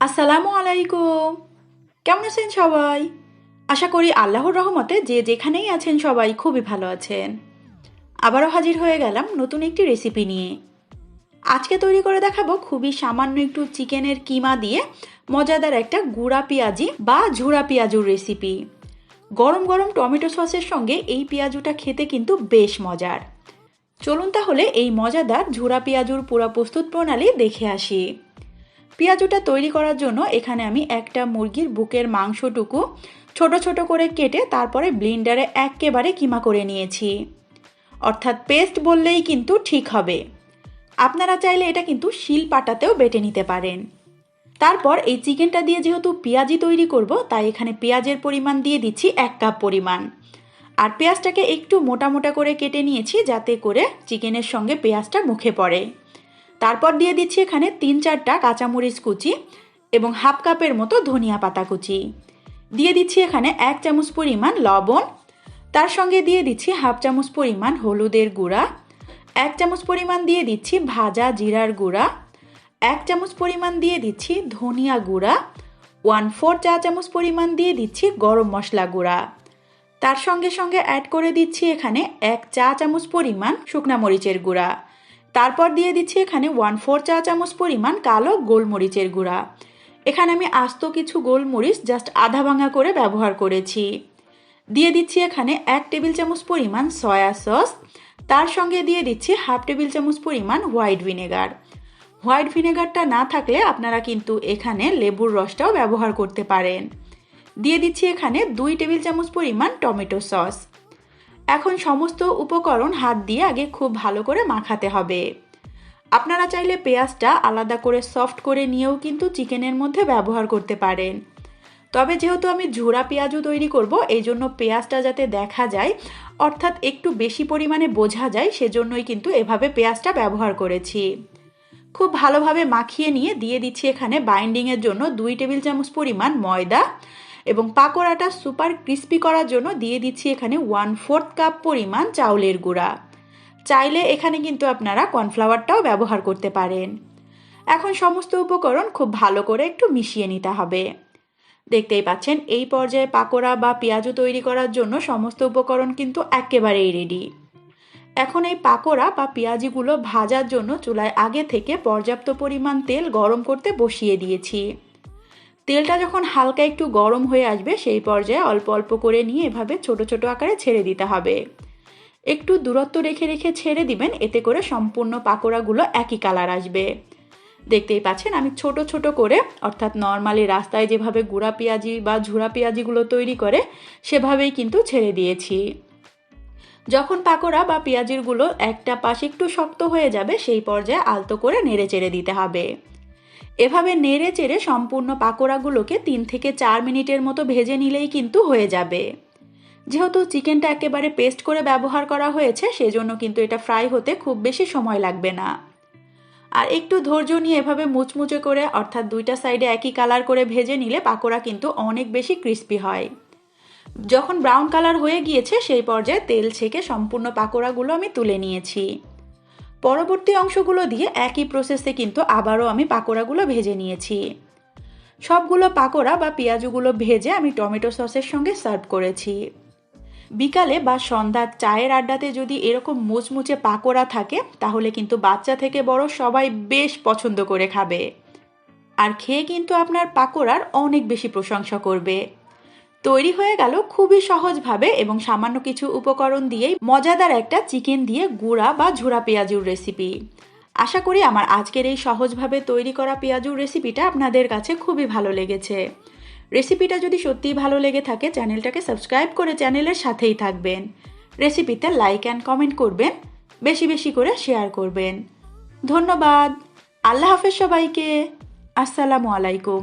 আসসালামু আলাইকুম। কেমন আছেন সবাই? আশা করি আল্লাহর রহমতে যে যেখানেই আছেন সবাই খুবই ভালো আছেন। আবারও হাজির হয়ে গেলাম নতুন একটি রেসিপি নিয়ে। আজকে তৈরি করে দেখাবো খুবই সামান্য একটু চিকেনের কিমা দিয়ে মজাদার একটা গুঁড়া পেঁয়াজি বা ঝুড়া পেঁয়াজুর রেসিপি গরম গরম টমেটো সসের সঙ্গে এই পেঁয়াজুটা খেতে কিন্তু বেশ মজার। চলুন তাহলে এই মজাদার ঝুড়া পেঁয়াজুর পুরা প্রস্তুত প্রণালী দেখে আসি। পেঁয়াজুটা তৈরি করার জন্য এখানে আমি একটা মুরগির বুকের মাংসটুকু ছোট ছোট করে কেটে তারপরে ব্লিন্ডারে একেবারে কিমা করে নিয়েছি। অর্থাৎ পেস্ট বললেই কিন্তু ঠিক হবে। আপনারা চাইলে এটা কিন্তু শিল পাটাতেও বেটে নিতে পারেন। তারপর এই চিকেনটা দিয়ে যেহেতু পেঁয়াজি তৈরি করব, তাই এখানে পেঁয়াজের পরিমাণ দিয়ে দিচ্ছি এক কাপ পরিমাণ। আর পেঁয়াজটাকে একটু মোটা মোটা করে কেটে নিয়েছি, যাতে করে চিকেনের সঙ্গে পেঁয়াজটা মুখে পড়ে। তারপর দিয়ে দিচ্ছি এখানে তিন চারটা কাঁচামরিচ কুচি এবং হাফ কাপের মতো ধনিয়া পাতা কুচি। দিয়ে দিচ্ছি এখানে এক চামচ পরিমাণ লবণ। তার সঙ্গে দিয়ে দিচ্ছি হাফ চামচ পরিমাণ হলুদের গুঁড়া। এক চামচ পরিমাণ দিয়ে দিচ্ছি ভাজা জিরার গুঁড়া। এক চামচ পরিমাণ দিয়ে দিচ্ছি ধনিয়া গুঁড়া। ওয়ান ফোর চা চামচ পরিমাণ দিয়ে দিচ্ছি গরম মশলা গুঁড়া। তার সঙ্গে সঙ্গে অ্যাড করে দিচ্ছি এখানে এক চা চামচ পরিমাণ শুকনা মরিচের গুঁড়া। তারপর দিয়ে দিচ্ছি এখানে ওয়ান ফোর চা চামচ পরিমাণ কালো গোলমরিচের গুঁড়া। এখানে আমি আস্ত কিছু গোলমরিচ জাস্ট আধা ভাঙা করে ব্যবহার করেছি। দিয়ে দিচ্ছি এখানে এক টেবিল চামচ পরিমাণ সয়া সস। তার সঙ্গে দিয়ে দিচ্ছি হাফ টেবিল চামচ পরিমাণ হোয়াইট ভিনেগার। হোয়াইট ভিনেগারটা না থাকলে আপনারা কিন্তু এখানে লেবুর রসটাও ব্যবহার করতে পারেন। দিয়ে দিচ্ছি এখানে দুই টেবিল চামচ পরিমাণ টমেটো সস। এখন সমস্ত উপকরণ হাত দিয়ে আগে খুব ভালো করে মাখাতে হবে। আপনারা চাইলে পেঁয়াজটা আলাদা করে সফট করে নিয়েও কিন্তু চিকেনের মধ্যে ব্যবহার করতে পারেন। তবে যেহেতু আমি ঝোড়া পেঁয়াজও তৈরি করব, এই জন্য পেঁয়াজটা যাতে দেখা যায়, অর্থাৎ একটু বেশি পরিমাণে বোঝা যায়, সেজন্যই কিন্তু এভাবে পেঁয়াজটা ব্যবহার করেছি। খুব ভালোভাবে মাখিয়ে নিয়ে দিয়ে দিচ্ছি এখানে বাইন্ডিংয়ের জন্য দুই টেবিল চামচ পরিমাণ ময়দা এবং পাকোড়াটা সুপার ক্রিস্পি করার জন্য দিয়ে দিচ্ছি এখানে ওয়ান ফোর্থ কাপ পরিমাণ চাউলের গুঁড়া। চাইলে এখানে কিন্তু আপনারা কর্নফ্লাওয়ারটাও ব্যবহার করতে পারেন। এখন সমস্ত উপকরণ খুব ভালো করে একটু মিশিয়ে নিতে হবে। দেখতেই পাচ্ছেন, এই পর্যায়ে পাকোড়া বা পেঁয়াজু তৈরি করার জন্য সমস্ত উপকরণ কিন্তু একেবারেই রেডি এখন এই পাকোড়া বা পেঁয়াজিগুলো ভাজার জন্য চুলায় আগে থেকে পর্যাপ্ত পরিমাণ তেল গরম করতে বসিয়ে দিয়েছি। তেলটা যখন হালকা একটু গরম হয়ে আসবে, সেই পর্যায়ে অল্প অল্প করে নিয়ে এভাবে ছোট ছোট আকারে ছেড়ে দিতে হবে। একটু দূরত্ব রেখে রেখে ছেড়ে দিবেন, এতে করে সম্পূর্ণ পাকোড়াগুলো একই কালার আসবে। দেখতেই পাচ্ছেন, আমি ছোট ছোট করে, অর্থাৎ নর্মালি রাস্তায় যেভাবে গুঁড়া পেঁয়াজি বা ঝুড়া পেঁয়াজিগুলো তৈরি করে, সেভাবেই কিন্তু ছেড়ে দিয়েছি। যখন পাকোড়া বা পেঁয়াজিরগুলো একটা পাশ একটু শক্ত হয়ে যাবে, সেই পর্যায়ে আলতো করে নেড়ে চেড়ে দিতে হবে। এভাবে নেড়ে চেড়ে সম্পূর্ণ পাকোড়াগুলোকে তিন থেকে চার মিনিটের মতো ভেজে নিলেই কিন্তু হয়ে যাবে। যেহেতু চিকেনটা একেবারে পেস্ট করে ব্যবহার করা হয়েছে, সেজন্য কিন্তু এটা ফ্রাই হতে খুব বেশি সময় লাগবে না। আর একটু ধৈর্য নিয়ে এভাবে মুচমুচে করে, অর্থাৎ দুইটা সাইডে একই কালার করে ভেজে নিলে পাকোড়া কিন্তু অনেক বেশি ক্রিস্পি হয়। যখন ব্রাউন কালার হয়ে গিয়েছে, সেই পর্যায়ে তেল ছেঁকে সম্পূর্ণ পাকোড়াগুলো আমি তুলে নিয়েছি। পরবর্তী অংশগুলো দিয়ে একই প্রসেসে কিন্তু আবারও আমি পাকোড়াগুলো ভেজে নিয়েছি। সবগুলো পাকোড়া বা পেঁয়াজগুলো ভেজে আমি টমেটো সসের সঙ্গে সার্ভ করেছি। বিকালে বা সন্ধ্যার চায়ের আড্ডাতে যদি এরকম মুচমুচে পাকোড়া থাকে, তাহলে কিন্তু বাচ্চা থেকে বড় সবাই বেশ পছন্দ করে খাবে। আর খেয়ে কিন্তু আপনার পাকোড়ার অনেক বেশি প্রশংসা করবে। তৈরি হয়ে গেল খুবই সহজভাবে এবং সামান্য কিছু উপকরণ দিয়েই মজাদার একটা চিকেন দিয়ে গুঁড়া বা ঝুড়া পেঁয়াজুর রেসিপি আশা করি আমার আজকের এই সহজভাবে তৈরি করা পেঁয়াজুর রেসিপিটা আপনাদের কাছে খুবই ভালো লেগেছে। রেসিপিটা যদি সত্যিই ভালো লেগে থাকে, চ্যানেলটাকে সাবস্ক্রাইব করে চ্যানেলের সাথেই থাকবেন। রেসিপিতে লাইক অ্যান্ড কমেন্ট করবেন, বেশি বেশি করে শেয়ার করবেন। ধন্যবাদ। আল্লাহ হাফেজ সবাইকে। আসসালামু আলাইকুম।